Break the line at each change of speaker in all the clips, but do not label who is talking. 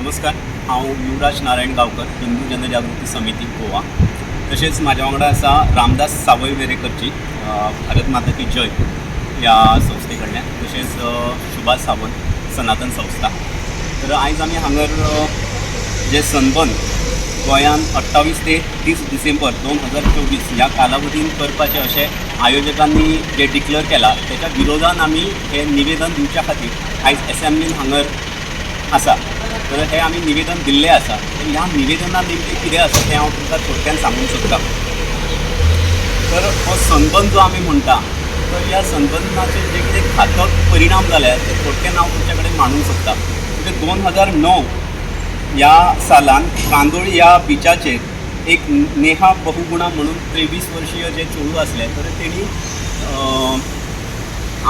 नमस्कार. हांव युवराज नारायण गांवकर हिंदू जनजागृती समिती गोवा. तशेंच म्हाज्या वांगडा आसा रामदास सावय वेरेकरची भारत माता की जय ह्या संस्थे कडल्यान तशेंच सुभाष सावंत सनातन संस्था. तर आयज आमी हांगर जे सनबर्न गोंयांत अठ्ठावीस ते तीस डिसेंबर दोन हजार चोवीस ह्या कालावधीन करपाचें अशें आयोजकांनी जे डिक्लेअर केला तेच्या विरोधान आमी हें निवेदन दिवच्या खातीर आयज एसेंब्लीन हांगर आसा. तर हे आमी निवेदन दिल्लें आसा तर ह्या निवेदनान नेमकें कितें आसा तें हांव तुमकां थोडक्यान सांगूंक सोदतां तर हो सनबर्न जो आमी म्हणटा तर ह्या सनबर्नाचे जे कितें घातक परिणाम जाल्यात ते थोडक्यान हांव तुमचे कडेन मांडूंक सोदतां म्हणजे दोन हजार णव ह्या सालान कांदोळी ह्या बिचाचेर एक नेहा बहुगुणा म्हणून तेवीस वर्शीय जे चेडूं आसलें तर तेणी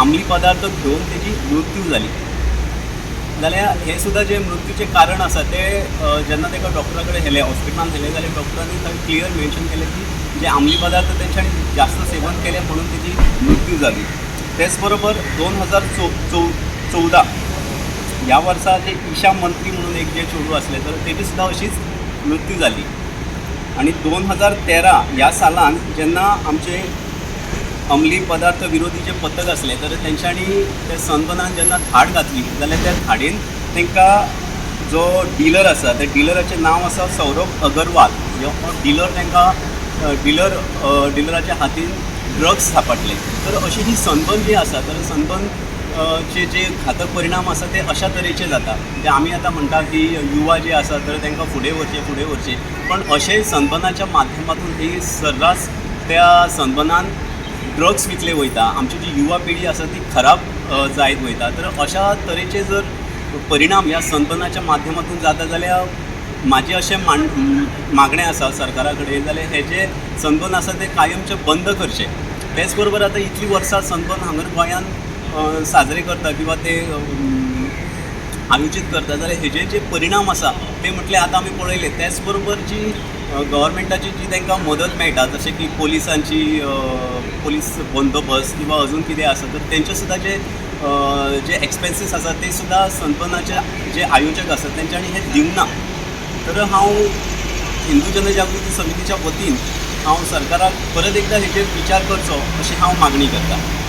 आमली पदार्थ घेवन तेजी मृत्यू जाली जाल्यार हे सुद्दां जे मृत्यूचे कारण आसा तें जेन्ना ताका डॉक्टरा कडेन व्हेलें हॉस्पिटलान व्हेलें जाल्यार डॉक्टरांनी थंय क्लियर मेन्शन केलें की जे आमली पदार्थ तेंच्यांनी जास्त सेवन केलें म्हणून तेजी मृत्यू जाली तेच बरोबर दोन हजार चौ चौ चवदा ह्या वर्सा जे ईशा मंत्री म्हणून एक जे चेडूं आसलें तर तेजी सुद्दां अशीच मृत्यू जाली आनी दोन हजार तेरा ह्या सालान जेन्ना आमचे अंमली पदार्थ विरोधी जे पथक असले तर तेंच्यांनी ते सनबनान जेन्ना धाड घातली जाल्यार त्या धाडीन तांकां जो डिलर आसा त्या डिलराचें नांव आसा सौरभ अगरवाल. हो डिलर तांकां डिलर डिलराच्या हातीन ड्रग्स सापडले तर अशी ही सनबर्न जी आसा तर सनबर्न चे जे घातक परिणाम आसा ते अशा तरेचे जाता. म्हणजे आमी आतां म्हणटा की युवा जे आसा तर तांकां फुडें व्हरचे फुडें व्हरचे पण अशें सनबर्नाच्या माध्यमातून ही सर्रास त्या सनबर्नान ड्रग्स विकले वयता आमची जी युवा पिढी आसा ती खराब जायत वयता तर अशा तरेचे जर परिणाम ह्या संतनाच्या माध्यमातून जाता जाल्यार म्हाजें अशें मान मागणें आसा सरकारा कडेन जाल्यार हे जे सनबर्न आसा ते कायमचे बंद करचे. तेच बरोबर आतां इतलीं वर्सां सनबर्न हांगर गोंयांत साजरे करता किंवा ते आयोजीत करता जाल्यार हेजे जे परिणाम आसा ते म्हटल्यार आतां आमी पळयले. त्याच बरोबर जी गव्हर्मेंटाची जी तांकां मदत मेळटा जशें की पोलिसांची पोलीस बंदोबस्त किंवा अजून कितें आसा तर तेंचे सुद्दां जे जे एक्सपेन्सीस आसा ते सुद्दां सनबर्नाचे जे आयोजक आसात तेंच्यांनी हे दिवंक ना तर हांव हिंदू जनजागृती समितीच्या वतीन हांव सरकाराक परत एकदां हेचेर विचार करचो अशी हांव मागणी करतां